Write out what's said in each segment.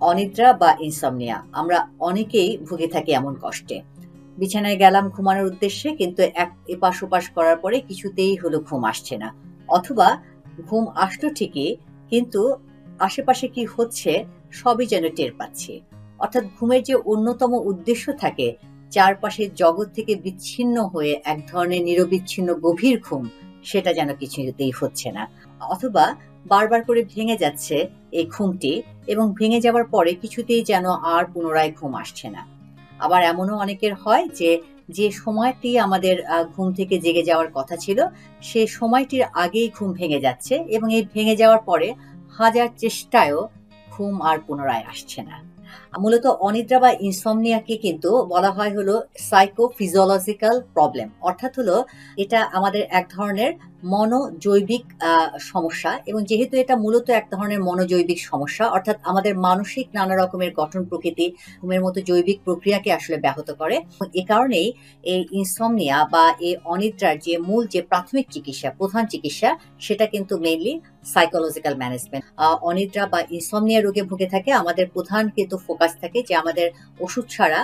অনিদ্রা বা ইনসমনিয়া আমরা অনেকেই ভুগে থাকি এমন কষ্টে। বিছানায় গেলাম ঘুমানোর উদ্দেশ্যে, কিন্তু এক এপাশ ওপাশ করার পরে কিছুতেই হলো ঘুম আসছে না। অথবা ঘুম আসলো ঠিকই, কিন্তু আশেপাশে কি হচ্ছে সবই যেন টের পাচ্ছি। অর্থাৎ ঘুমের যে অন্যতম উদ্দেশ্য থাকে চারপাশের জগৎ থেকে বিচ্ছিন্ন হয়ে এক ধরনের নিরবিচ্ছিন্ন গভীর ঘুম, সেটা যেন কিছুতেই হচ্ছে না। অথবা বারবার করে ভেঙে যাচ্ছে এই ঘুমটি এবং ভেঙে যাওয়ার পরে কিছুতেই যেন আর পুনরায় ঘুম আসছে না। আবার এমনও অনেকের হয় যে যে সময়টি আমাদের ঘুম থেকে জেগে যাওয়ার কথা ছিল, সে সময়টির আগেই ঘুম ভেঙে যাচ্ছে এবং এই ভেঙে যাওয়ার পরে হাজার চেষ্টায়ও ঘুম আর পুনরায় আসছে না। মূলত অনিদ্রা বা ইনসমনিয়াকে কিন্তু বলা হয় হলো সাইকোফিজিওলজিক্যাল প্রবলেম অর্থাৎ হলো এটা আমাদের এক ধরনের মনোজৈবিক সমস্যা এবং যেহেতু এটা মূলত এক ধরনের মনোজৈবিক সমস্যা, অর্থাৎ আমাদের মানসিক নানা রকমের গঠন প্রকৃতি, ঘুমের মতো জৈবিক প্রক্রিয়াকে আসলে ব্যাহত করে। এ কারণেই এই ইনসমনিয়া বা এই অনিদ্রার যে মূল যে প্রাথমিক চিকিৎসা, প্রধান চিকিৎসা, সেটা কিন্তু মেইনলি সাইকোলজিক্যাল ম্যানেজমেন্ট অনিদ্রা বা ইনসমনিয়া রোগে ভুগে থাকে, আমাদের প্রধান কিন্তু ফোকাস থাকে যে আমাদের ওষুধ ছাড়া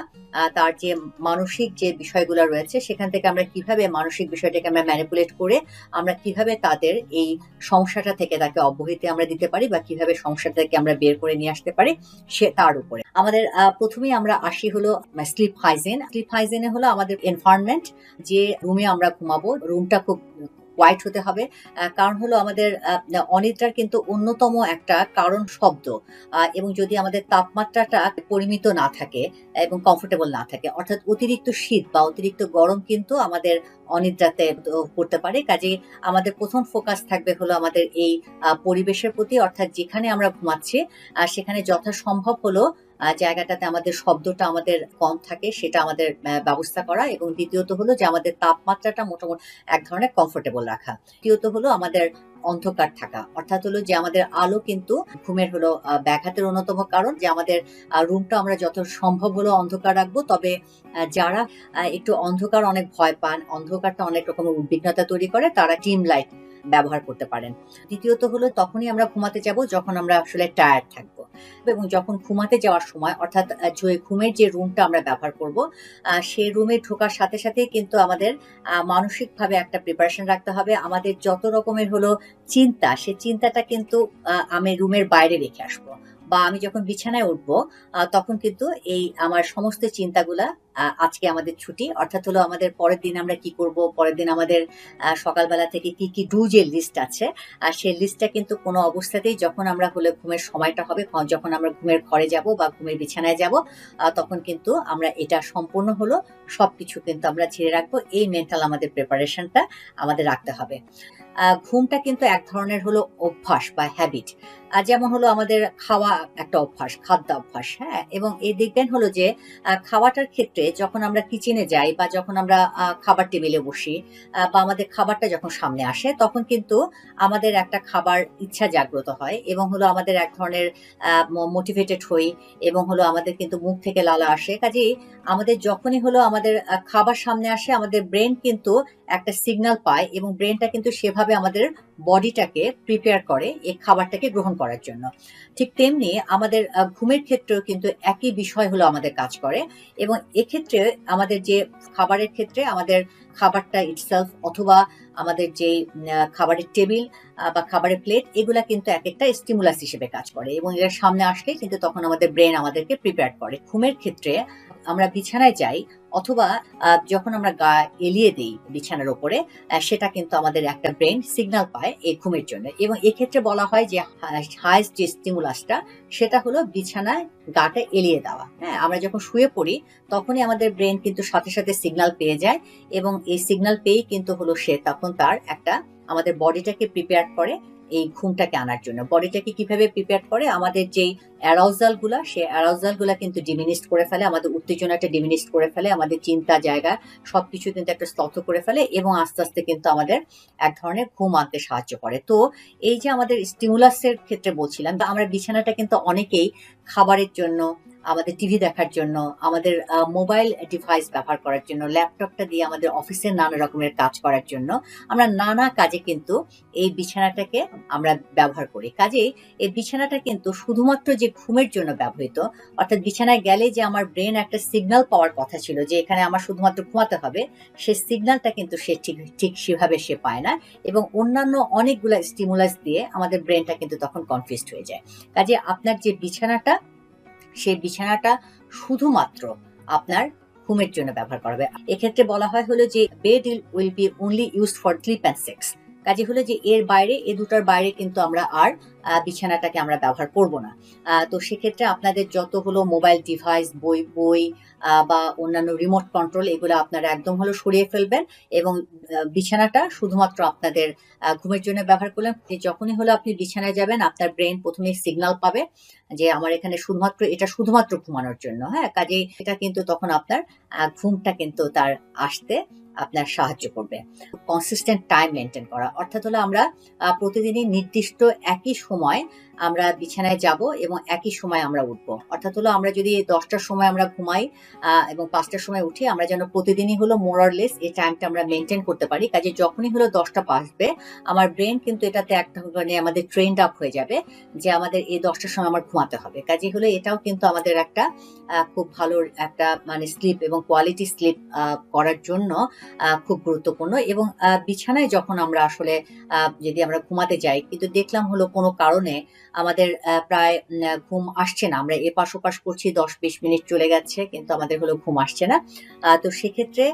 তার যে মানসিক যে বিষয়গুলো রয়েছে, সেখান থেকে আমরা কীভাবে মানসিক বিষয়টাকে আমরা ম্যানিপুলেট করে, আমরা কীভাবে তাদের এই সমস্যাটা থেকে তাকে অব্যাহতি আমরা দিতে পারি বা কীভাবে সমস্যাটা থেকে আমরা বের করে নিয়ে আসতে পারি, সে তার উপরে। আমাদের প্রথমেই আমরা আসি হলো স্লিপ হাইজেন স্লিপ হাইজিনে হলো আমাদের এনভায়রনমেন্ট যে রুমে আমরা ঘুমাবো রুমটা খুব হোয়াইট হতে হবে। কারণ হলো আমাদের অনিদ্রার কিন্তু অন্যতম একটা কারণ শব্দ। এবং যদি আমাদের তাপমাত্রাটা পরিমিত না থাকে এবং কমফোর্টেবল না থাকে, অর্থাৎ অতিরিক্ত শীত বা অতিরিক্ত গরম কিন্তু আমাদের অনিদ্রাতে করতে পারে। কাজে আমাদের প্রথম ফোকাস থাকবে হলো আমাদের এই পরিবেশের প্রতি, অর্থাৎ যেখানে আমরা ঘুমাচ্ছি সেখানে যথাসম্ভব হলো জায়গাটাতে আমাদের শব্দটা আমাদের কম থাকে, সেটা আমাদের ব্যবস্থা করা। এবং দ্বিতীয়ত হলো যে আমাদের তাপমাত্রাটা মোটামুটি এক ধরনের কমফোর্টেবল রাখা। তৃতীয়ত হলো আমাদের অন্ধকার থাকা। অর্থাৎ হলো যে আমাদের আলো কিন্তু ঘুমের হলো ব্যাঘাতের অন্যতম কারণ। যে আমাদের রুমটা আমরা যত সম্ভব হলো অন্ধকার রাখব, তবে যারা একটু অন্ধকার অনেক ভয় পান, অন্ধকারটা অনেক রকমের উদ্বিগ্নতা তৈরি করে, তারা টিম লাইট ব্যবহার করতে পারেন। দ্বিতীয়ত হলো তখনই আমরা ঘুমাতে যাব যখন আমরা আসলে টায়ার্ড থাকব। এবং যখন ঘুমাতে যাওয়ার সময়, অর্থাৎ ঘুমের যে রুমটা আমরা ব্যবহার করব সেই রুমে ঢোকার সাথে সাথে কিন্তু আমাদের মানসিকভাবে একটা প্রিপারেশন রাখতে হবে। আমাদের যত রকমের হলো চিন্তা, সে চিন্তাটা কিন্তু আমি রুমের বাইরে রেখে আসব। বা আমি যখন বিছানায় উঠবো তখন কিন্তু এই আমার সমস্ত চিন্তাগুলা আজকে আমাদের ছুটি। অর্থাৎ হলো আমাদের পরের দিন আমরা কি করব, পরের দিন আমাদের সকালবেলা থেকে কি কি ডু যে লিস্ট আছে, আর সেই লিস্টটা কিন্তু কোনো অবস্থাতেই যখন আমরা হলে ঘুমের সময়টা হবে যখন আমরা ঘুমের ঘরে যাব বা ঘুমের বিছানায় যাব তখন কিন্তু আমরা এটা সম্পূর্ণ হলো সবকিছু কিন্তু আমরা ছেড়ে রাখব। এই মেন্টাল আমাদের প্রিপারেশনটা আমাদের রাখতে হবে। ঘুমটা কিন্তু এক ধরনের হলো অভ্যাস বা হ্যাবিট যেমন হলো আমাদের খাওয়া একটা অভ্যাস, খাদ্য অভ্যাস হ্যাঁ? এবং এই দেখবেন হলো যে খাওয়াটার ক্ষেত্রে যখন আমরা কিচেনে যাই বা যখন আমরা খাবার টেবিলে বসি বা আমাদের খাবারটা যখন সামনে আসে, তখন কিন্তু আমাদের একটা খাবার ইচ্ছা জাগ্রত হয় এবং হলো আমাদের এক ধরনের মোটিভেটেড হই এবং হলো আমাদের কিন্তু মুখ থেকে লালা আসে। কাজেই আমাদের যখনই হলো আমাদের খাবার সামনে আসে, আমাদের ব্রেন কিন্তু একটা সিগন্যাল পায় এবং ব্রেনটা কিন্তু সেভাবে আমাদের বডিটাকে প্রিপেয়ার করে এই খাবারটাকে গ্রহণ করার জন্য। ঠিক তেমনি আমাদের ঘুমের ক্ষেত্রেও কিন্তু একই বিষয় হলো আমাদের কাজ করে এবং এক্ষেত্রে আমাদের যে খাবারের ক্ষেত্রে আমাদের খাবারটা ইটসেলফ অথবা আমাদের যে খাবারের টেবিল বা খাবারের প্লেট এগুলা কিন্তু এক একটা স্টিমুলাস হিসেবে কাজ করে এবং এর সামনে আসলে কিন্তু তখন আমাদের ব্রেন আমাদেরকে প্রিপেয়ার করে। ঘুমের ক্ষেত্রে আমরা বিছানায় যাই অথবা যখন আমরা গা এলিয়ে দিই বিছানার ওপরে সেটা কিন্তু আমাদের একটা ব্রেন সিগনাল পায় এই ঘুমের জন্য। এবং এক্ষেত্রে বলা হয় যে হাইস্ট যে স্টিমুলাসটা, সেটা হলো বিছানায় গাটা এলিয়ে দেওয়া। হ্যাঁ আমরা যখন শুয়ে পড়ি, তখনই আমাদের ব্রেন কিন্তু সাথে সাথে সিগনাল পেয়ে যায় এবং এই সিগন্যাল পেয়েই কিন্তু হলো সে তখন তার একটা, আমাদের বডিটাকে প্রিপেয়ার করে এই ঘুমটাকে আনার জন্য। বডিটাকে কীভাবে প্রিপেয়ার করে? আমাদের যেই অ্যারাউজালগুলা, সে অ্যারাউজালগুলা কিন্তু ডিমিনিস্ট করে ফেলে, আমাদের উত্তেজনাটা ডিমিনিস্ট করে ফেলে, আমাদের চিন্তা জায়গা সবকিছু কিন্তু একটা স্তব্ধ করে ফেলে এবং আস্তে আস্তে কিন্তু আমাদের এক ধরনের ঘুম আনতে সাহায্য করে। তো এই যে আমাদের স্টিমুলাসের ক্ষেত্রে বলছিলাম আমরা বিছানাটা কিন্তু অনেকেই খাবারের জন্য, আমাদের টিভি দেখার জন্য, আমাদের মোবাইল ডিভাইস ব্যবহার করার জন্য ল্যাপটপটা দিয়ে আমাদের অফিসের নানা রকমের কাজ করার জন্য, আমরা নানা কাজে কিন্তু এই বিছানাটাকে আমরা ব্যবহার করি। কাজেই এই বিছানাটা কিন্তু শুধুমাত্র যে ঘুমের জন্য ব্যবহৃত। অর্থাৎ বিছানায় গেলে যে আমার ব্রেন একটা সিগন্যাল পাওয়ার কথা ছিল যে এখানে আমার শুধুমাত্র ঘুমাতে হবে, সে সিগনালটা কিন্তু সে ঠিক ঠিক সেভাবে সে পায় না এবং অন্যান্য অনেকগুলো স্টিমুলাস দিয়ে আমাদের ব্রেনটা কিন্তু তখন কনফিউজড হয়ে যায়। কাজে আপনার যে বিছানাটা সেই বিছানাটা শুধুমাত্র আপনার ঘুমের জন্য ব্যবহার করা হবে। এক্ষেত্রে বলা হয় হলো যে bed will be only use for sleep and sex কাজে হলো যে এর বাইরে, এ দুটার বাইরে কিন্তু আমরা আর বিছানাটাকে আমরা ব্যবহার করব না। তো সেক্ষেত্রে আপনাদের যত হলো মোবাইল ডিভাইস বই বই বা অন্যান্য রিমোট কন্ট্রোল এগুলো আপনারা একদম হলো সরিয়ে ফেলবেন এবং বিছানাটা শুধুমাত্র আপনাদের ঘুমের জন্য ব্যবহার করলেন যখনই হলো আপনি বিছানায় যাবেন, আপনার ব্রেন প্রথমে সিগনাল পাবে যে আমার এখানে শুধুমাত্র, এটা শুধুমাত্র ঘুমানোর জন্য। হ্যাঁ কাজে এটা কিন্তু তখন আপনার ঘুমটা কিন্তু তার আসতে আপনার সাহায্য করবে। কনসিস্টেন্ট টাইম মেনটেন করা। অর্থাৎ হলো আমরা প্রতিদিনই নির্দিষ্ট একই সময় আমরা বিছানায় যাব এবং একই সময় আমরা উঠব। অর্থাৎ হলো আমরা যদি দশটার সময় আমরা ঘুমাই এবং পাঁচটার সময় উঠি, আমরা যেন প্রতিদিনই হলো মোরারলেস এই টাইমটা আমরা মেনটেন করতে পারি। কাজে যখনই হলো দশটা বাজবে, আমার ব্রেন কিন্তু এটাতে একটা মানে আমাদের ট্রেন্ড আপ হয়ে যাবে যে আমাদের এই দশটার সময় আমার ঘুমাতে হবে। কাজে হলো এটাও কিন্তু আমাদের একটা খুব ভালো একটা মানে স্লিপ এবং কোয়ালিটি স্লিপ করার জন্য খুব গুরুত্বপূর্ণ এবং বিছানায় যখন আমরা আসলে যদি আমরা ঘুমাতে যাই, কিন্তু দেখলাম হলো কোনো কারণে আমাদের প্রায় ঘুম আসছে না। আমরা এপাশ ওপাশ করছি দশ বিশ মিনিট চলে গেছে, কিন্তু আমাদের হলো ঘুম আসছে না। তো সেক্ষেত্রে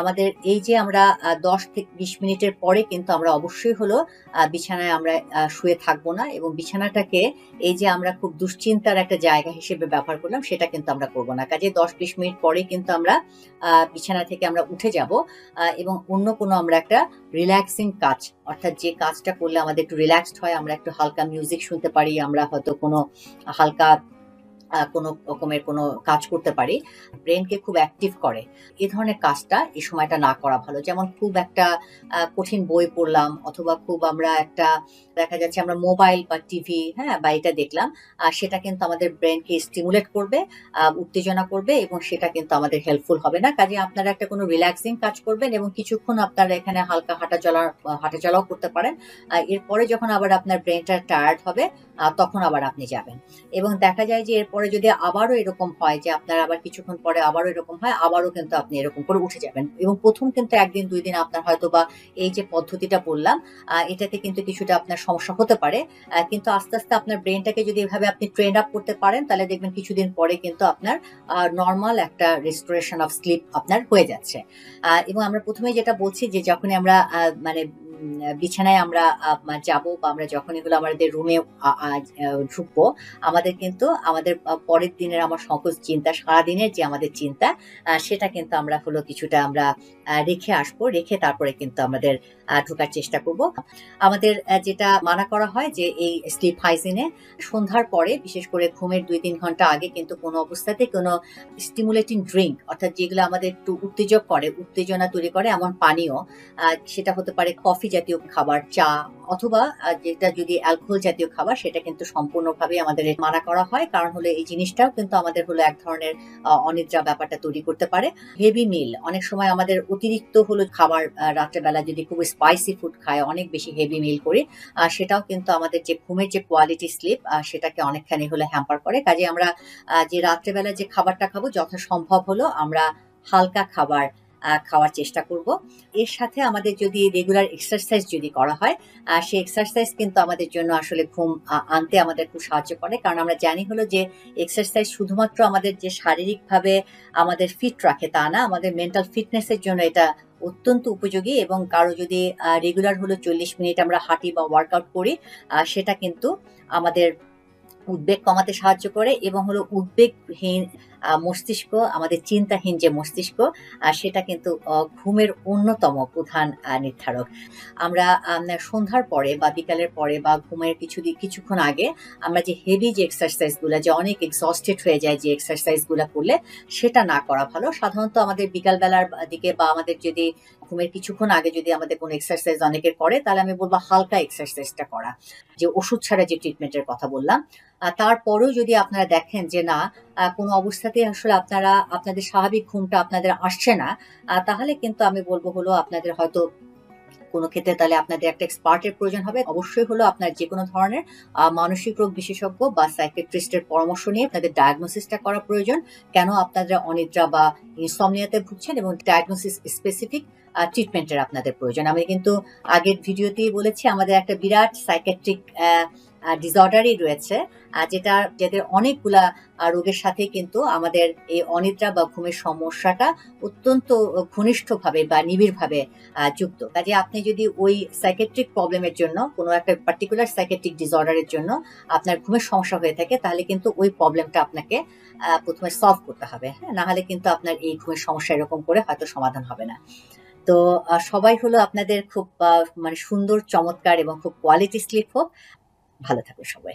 আমাদের এই যে আমরা দশ থেকে বিশ মিনিটের পরে কিন্তু আমরা অবশ্যই হলো বিছানায় আমরা শুয়ে থাকব না এবং বিছানাটাকে এই যে আমরা খুব দুশ্চিন্তার একটা জায়গা হিসেবে ব্যবহার করলাম, সেটা কিন্তু আমরা করব না। কাজে দশ বিশ মিনিট পরে কিন্তু আমরা বিছানা থেকে আমরা উঠে যাব এবং অন্য কোনো আমরা একটা রিল্যাক্সিং কাজ, অর্থাৎ যে কাজটা করলে আমাদের একটু রিল্যাক্সড হয়, আমরা একটু হালকা মিউজিক শুনতে পারি, আমরা হয়তো কোনো হালকা কোনো রকমের কোনো কাজ করতে পারি ব্রেনকে খুব অ্যাক্টিভ করে। এ ধরনের কাজটা এই সময়টা না করা ভালো। যেমন খুব একটা কঠিন বই পড়লাম অথবা খুব আমরা একটা, দেখা যাচ্ছে আমরা মোবাইল বা টিভি হ্যাঁ বা এটা দেখলাম সেটা কিন্তু আমাদের ব্রেনকে স্টিমুলেট করবে উত্তেজনা করবে এবং সেটা কিন্তু আমাদের হেল্পফুল হবে না। কাজে আপনারা একটা কোনো রিল্যাক্সিং কাজ করবেন এবং কিছুক্ষণ আপনারা এখানে হালকা হাঁটা চলা, হাঁটা চলাও করতে পারেন। এরপরে যখন আবার আপনার ব্রেনটা টায়ার্ড হবে তখন আবার আপনি যাবেন। এবং দেখা যায় যে এরপরে যদি আবারও এরকম হয় যে আপনার আবার কিছুক্ষণ পরে আবারও এরকম হয়, আবারও কিন্তু আপনি এরকম করে উঠে যাবেন। এবং প্রথম কিন্তু একদিন, দুই দিন আপনার হয়তো বা এই যে পদ্ধতিটা বললাম এটাতে কিন্তু কিছুটা আপনার সমস্যা হতে পারে। কিন্তু আস্তে আস্তে আপনার ব্রেনটাকে যদি এভাবে আপনি ট্রেন আপ করতে পারেন, তাহলে দেখবেন কিছুদিন পরে কিন্তু আপনার নর্মাল একটা রেস্টোরেশন অফ স্লিপ আপনার হয়ে যাচ্ছে। এবং আমরা প্রথমে যেটা বলছি যে যখনই আমরা মানে বিছানায় আমরা যাব বা আমরা যখন এগুলো আমাদের রুমে ঢুকবো, আমাদের কিন্তু আমাদের পরের দিনের আমার সংকোচ চিন্তা, সারাদিনের যে আমাদের চিন্তা সেটা কিন্তু আমরা হলো কিছুটা আমরা রেখে আসব, রেখে তারপরে কিন্তু আমাদের ঢোকার চেষ্টা করব। আমাদের যেটা মানা করা হয় যে এই স্লিপ হাইজিনে সন্ধ্যার পরে, বিশেষ করে ঘুমের দুই তিন ঘণ্টা আগে কিন্তু কোনো অবস্থাতে কোনো স্টিমুলেটিং ড্রিঙ্ক অর্থাৎ যেগুলো আমাদের একটু উত্তেজক করে, উত্তেজনা তৈরি করে, এমন পানীয় সেটা হতে পারে কফি জাতীয় খাবার, চা, অথবা যেটা যদি অ্যালকোহল জাতীয় খাবার, সেটা কিন্তু সম্পূর্ণভাবে আমাদের মানা করা হয়। কারণ হলো এই জিনিসটাও কিন্তু আমাদের হলো এক ধরনের অনিদ্রা ব্যাপারটা তৈরি করতে পারে। হেভি মিল অনেক সময় আমাদের অতিরিক্ত হলো খাবার রাত্রেবেলা যদি খুব স্পাইসি ফুড খায়, অনেক বেশি হেভি মিল করি সেটাও কিন্তু আমাদের যে ঘুমের যে কোয়ালিটি স্লিপ সেটাকে অনেকখানি হলে হ্যাম্পার করে। কাজে আমরা যে রাত্রেবেলা যে খাবারটা খাব, যথাসম্ভব হলো আমরা হালকা খাবার খাওয়ার চেষ্টা করব। এর সাথে আমাদের যদি রেগুলার এক্সারসাইজ যদি করা হয় সেই এক্সারসাইজ কিন্তু আমাদের জন্য আসলে ঘুম আনতে আমাদের খুব সাহায্য করে। কারণ আমরা জানি হলো যে এক্সারসাইজ শুধুমাত্র আমাদের যে শারীরিকভাবে আমাদের ফিট রাখে তা না, আমাদের মেন্টাল ফিটনেসের জন্য এটা অত্যন্ত উপযোগী এবং কারও যদি রেগুলার হলো চল্লিশ মিনিট আমরা হাঁটি বা ওয়ার্কআউট করি সেটা কিন্তু আমাদের উদ্বেগ কমাতে সাহায্য করে এবং হলো উদ্বেগহীন মস্তিষ্ক, আমাদের চিন্তাহীন যে মস্তিষ্ক সেটা কিন্তু ঘুমের অন্যতম প্রধান নির্ধারক। আমরা সন্ধ্যার পরে বা বিকালের পরে বা ঘুমের কিছু কিছুক্ষণ আগে আমরা যে হেভি যে এক্সারসাইজগুলো যে অনেক এক্সস্টেড হয়ে যায় যে এক্সারসাইজগুলো করলে, সেটা না করা ভালো। সাধারণত আমাদের বিকালবেলার দিকে বা আমাদের যদি ঘুমের কিছুক্ষণ আগে যদি আমাদের কোনো এক্সারসাইজ অনেকের করে, তাহলে আমি বলব হালকা এক্সারসাইজটা করা। যে ওষুধ ছাড়া যে ট্রিটমেন্টের কথা বললাম তারপরেও যদি আপনারা দেখেন যে না কোনো অবস্থাতেই আসলে আপনারা, আপনাদের স্বাভাবিক ঘুমটা আপনাদের আসছে না। তাহলে কিন্তু আমি বলব হলো আপনাদের হয়তো কোনো ক্ষেত্রে তাহলে আপনাদের একটা এক্সপার্টের প্রয়োজন হবে। অবশ্যই হলো আপনার যে কোনো ধরনের মানসিক রোগ বিশেষজ্ঞ বা সাইকেট্রিস্টের পরামর্শ নিয়ে আপনাদের ডায়াগনোসিসটা করা প্রয়োজন। কেন আপনারা অনিদ্রা বা ইনসমনিয়াতে ভুগছেন এবং ডায়াগনোসিস স্পেসিফিক ট্রিটমেন্টের আপনাদের প্রয়োজন। আমি কিন্তু আগের ভিডিওতেই বলেছি, আমাদের একটা বিরাট সাইকেট্রিক ডিসঅর্ডারই রয়েছে আহ, যেটা যাদের অনেকগুলা রোগের সাথে কিন্তু আমাদের এই অনিদ্রা বা ঘুমের সমস্যাটা অত্যন্ত ঘনিষ্ঠভাবে বা নিবিড়ভাবে যুক্ত। কাজে আপনি যদি ওই সাইকেট্রিক প্রবলেমের জন্য কোনো একটা পার্টিকুলার সাইকেট্রিক ডিসঅর্ডারের জন্য আপনার ঘুমের সমস্যা হয়ে থাকে তাহলে কিন্তু ওই প্রবলেমটা আপনাকে প্রথমে সলভ করতে হবে হ্যাঁ? নাহলে কিন্তু আপনার এই ঘুমের সমস্যা এরকম করে হয়তো সমাধান হবে না। তো সবাই হলো আপনাদের খুব মানে সুন্দর চমৎকার এবং খুব কোয়ালিটি স্লিপ হোক ভালো থাকবে সবাই